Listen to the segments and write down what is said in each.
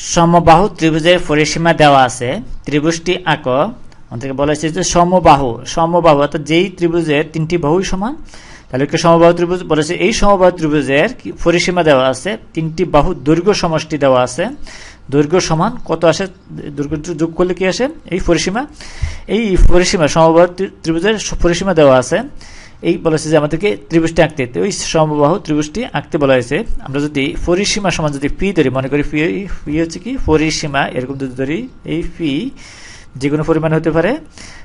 সমবাহু ত্রিভুজের পরিসীমা দেওয়া আছে। ত্রিভুজটি আঁক। আমাদেরকে বলা হয়েছে যে সমবাহু। সমবাহু অর্থাৎ যেই ত্রিভুজের তিনটি বাহুই সমান, তাহলে কি সমবাহু ত্রিভুজ? বলেছে এই সমবাহু ত্রিভুজের পরিসীমা দেওয়া আছে, তিনটি বাহু দৈর্ঘ্য সমষ্টি দেওয়া আছে। দৈর্ঘ্য সমান কত আসে? দৈর্ঘ্য যোগ করলে কি আসে? এই পরিসীমা। এই পরিসীমা, সমবাহু ত্রিভুজের পরিসীমা দেওয়া আছে। এই বলেছে যে আমাদেরকে ত্রিভুজটি আঁকতে। ওই সমবাহু ত্রিভুজটি আঁকতে বলা হয়েছে। আমরা যদি পরিসীমা সমান যদি ফি ধরি, মনে করি পি পি হচ্ছে কি? পরিসীমা এরকম যদি ধরি, এই ফি যে কোনো পরিমাণ হতে পারে।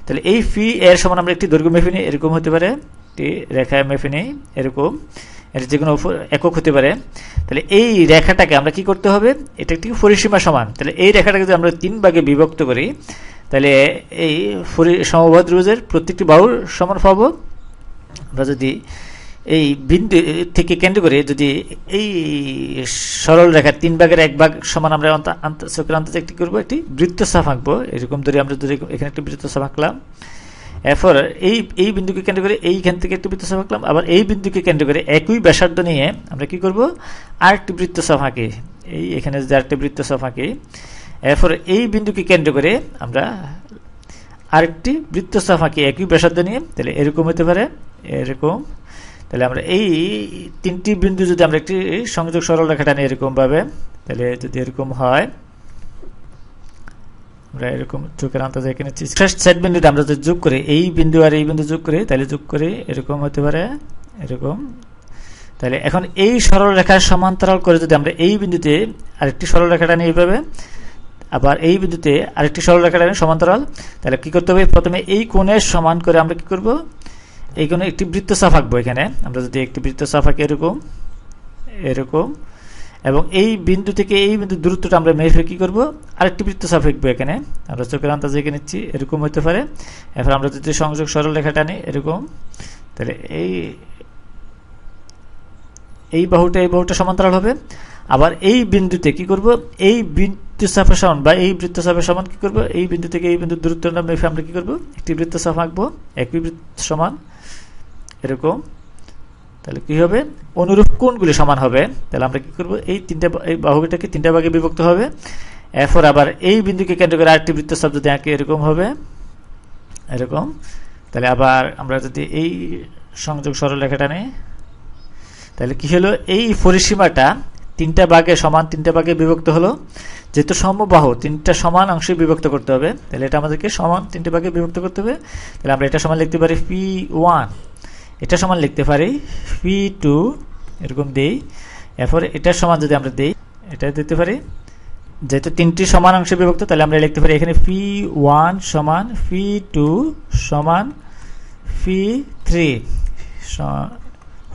তাহলে এই ফি এর সমান আমরা একটি দৈর্ঘ্য মেপে নিই, এরকম হতে পারে। একটি রেখা মেপে নিই, এরকম। এর যে কোনো একক হতে পারে। তাহলে এই রেখাটাকে আমরা কি করতে হবে? এটা একটি পরিসীমা সমান। তাহলে এই রেখাটাকে যদি আমরা তিন ভাগে বিভক্ত করি, তাহলে এই সমবাহু ত্রিভুজের প্রত্যেকটি বাহুর সমান পাবো। আমরা যদি এই বিন্দু থেকে কেন্দ্র করে যদি এই সরল রেখার তিন ভাগের এক ভাগ সমান আমরা চোখের আন্তর্জাতিক একটি করব? একটি বৃত্তচাপ আঁকবো। এরকম ধরে আমরা যদি এখানে একটি বৃত্তচাপ আঁকলাম। এরপর এই এই বিন্দুকে কেন্দ্র করে এইখান থেকে একটি বৃত্তচাপ আঁকলাম। আবার এই বিন্দুকে কেন্দ্র করে একই ব্যাসার্ধ নিয়ে আমরা কি করব? আরেকটি বৃত্তচাপ আঁকি। এই এখানে যদি আরেকটি বৃত্তচাপ আঁকি, এরপর এই বিন্দুকে কেন্দ্র করে আমরা আরেকটি বৃত্ত বৃত্তচাপ আঁকি একই ব্যাসার্ধ নিয়ে। তাহলে এরকম হতে পারে। এরকম। তাহলে আমরা এই তিনটি বিন্দু যদি আমরা একটি সংযোগ সরল রেখাটা নিই এরকমভাবে, তাহলে যদি এরকম হয়, আমরা এরকম চোখের আন্দাজে এখানে ফার্স্ট সেট বিন্দুটা আমরা যদি যোগ করি, এই বিন্দু আর এই বিন্দু যোগ করি, তাহলে যোগ করি এরকম হতে পারে, এরকম। তাহলে এখন এই সরল রেখার সমান্তরাল করে যদি আমরা এই বিন্দুতে আরেকটি সরল রেখাটা নিয়ে এইভাবে, আবার এই বিন্দুতে আরেকটি সরল রেখাটা নিয়ে সমান্তরাল, তাহলে কি করতে হবে? প্রথমে এই কোণের সমান করে আমরা কি করব? এই একটি বৃত্তচাপ আঁকবো এখানে। আমরা যদি একটি বৃত্তচাপ আঁকি এরকম এরকম, এবং এই বিন্দু থেকে এই বিন্দু দূরত্বটা আমরা মেপে কি করব? আরেকটি বৃত্তচাপ আঁকবো এখানে। আমরা চোখের আন্দাজে এঁকে নিচ্ছি, এরকম হতে পারে। এরপর আমরা যদি সংযোগ সরল রেখাটা নিই এরকম, তাহলে এই এই বাহুটা এই বাহুটা সমান্তরাল হবে। আবার এই বিন্দুতে কি করব? এই বৃত্তচাপের সমান বা এই বৃত্ত বৃত্তচাপের সমান কি করব? এই বিন্দু থেকে এই বিন্দু দূরত্বটা মেপে আমরা কি করব? একটি বৃত্ত বৃত্তচাপ আঁকবো একই বৃত্ত সমান। এরকম, তাহলে কি হবে? অনুরূপ কোণগুলি সমান হবে। তাহলে আমরা কি করব? এই তিনটা এই বাহুটাকে তিনটা ভাগে বিভক্ত হবে। এরপর আবার এই বিন্দুকে কেন্দ্র করে আরেকটি বৃত্তচাপ যদি আঁকি, এরকম হবে। এরকম। তাহলে আবার আমরা যদি এই সংযোগ সরল সরলরেখাটা নিই, তাহলে কি হলো? এই পরিসীমাটা তিনটা ভাগে সমান, তিনটা ভাগে বিভক্ত হলো। যেহেতু সমবাহু, তিনটা সমান অংশে বিভক্ত করতে হবে। তাহলে এটা আমাদেরকে সমান তিনটে ভাগে বিভক্ত করতে হবে। তাহলে আমরা এটা সমান লিখতে পারি পি ওয়ান এটা সমান লিখতে পারি পি টু এরকম দেই। এরপর এটার সমান যদি আমরা দেই, এটা দিতে পারি। যেহেতু তিনটি সমান অংশে বিভক্ত, তাহলে আমরা লিখতে পারি এখানে পি ওয়ান সমান পি টু সমান পি থ্রি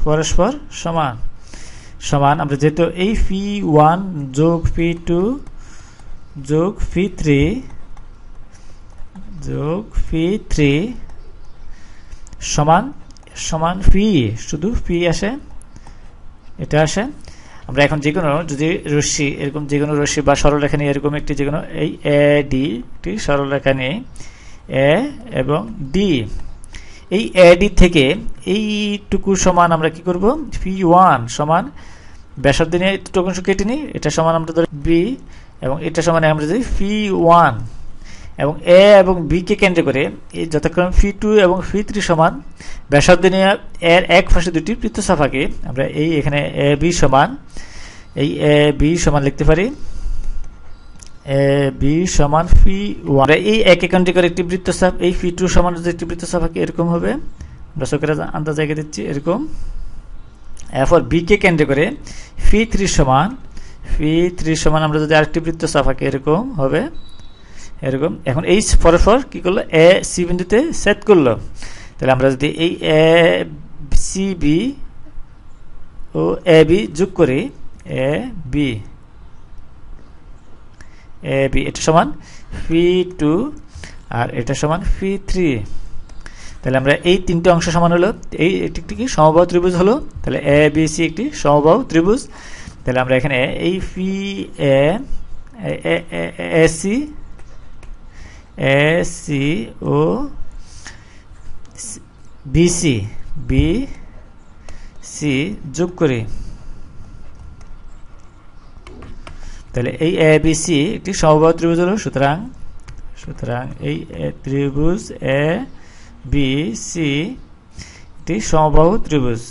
পরস্পর সমান। সমান, আমরা যেহেতু এই পি ওয়ান যোগ পি টু যোগ পি থ্রি যোগ পি থ্রি সমান সমান ফি শুধু ফি আসে, এটা আসে। আমরা এখন যে কোনো যদি রশ্মি, এরকম যে কোনো রশ্মি বা সরলরেখা নিয়ে এরকম একটি যে কোনো এই এ ডি একটি সরলরেখা নিয়ে এ এবং ডি এই এডি থেকে এইটুকু সমান আমরা কি করব? ফি ওয়ান সমান ব্যাসার্ধ নিয়ে এইটুকু অংশ কেটে নিই, এটা সমান আমরা ধরি বি এবং এটা সমান আমরা যদি ফি ওয়ান এবং এ এবং বি কে কেন্দ্র করে এই যথাক্রমে ফি টু এবং ফি থ্রি সমান ব্যাসার্ধ নিয়ে এর এক পাশে দুটি বৃত্তচাপাকে আমরা এই এখানে এ বি সমান, এই এ বি সমান লিখতে পারি। এ বি সমান ফি ওয়ান এই এক একান্টি করে একটি বৃত্তচাপ এই ফি টু সমান একটি বৃত্তচাপ আঁকি এরকম হবে। আমরা চোখের আন্দাজ জায়গা দিচ্ছি, এরকম। এরপর বি কে কেন্দ্র করে ফি থ্রি সমান ফি থ্রি সমান আমরা যদি আরেকটি বৃত্তচাপ আঁকি এরকম হবে। এরকম। এখন এই পরস্পর কি করল? এ, সি বিন্দুতে সেট করল। তাহলে আমরা যদি এই এ, সি, বি ও এ, বি যোগ করি, এ, বি এ, বি, এটা সমান ফি টু আর এটা সমান ফি থ্রি। তাহলে আমরা এই তিনটে অংশ সমান হলো। এই একটি কি? সমবাহু ত্রিভুজ হলো। তাহলে এ, বি, সি একটি সমবাহু ত্রিভুজ। তাহলে আমরা এখানে এই phi A A, C A C O BC B C যোগ করি। তাহলে এই এ বি সি একটি সমবাহু ত্রিভুজ হলো, সুতরাং সুতরাং এই ত্রিভুজ এ বি সি একটি সমবাহু ত্রিভুজ।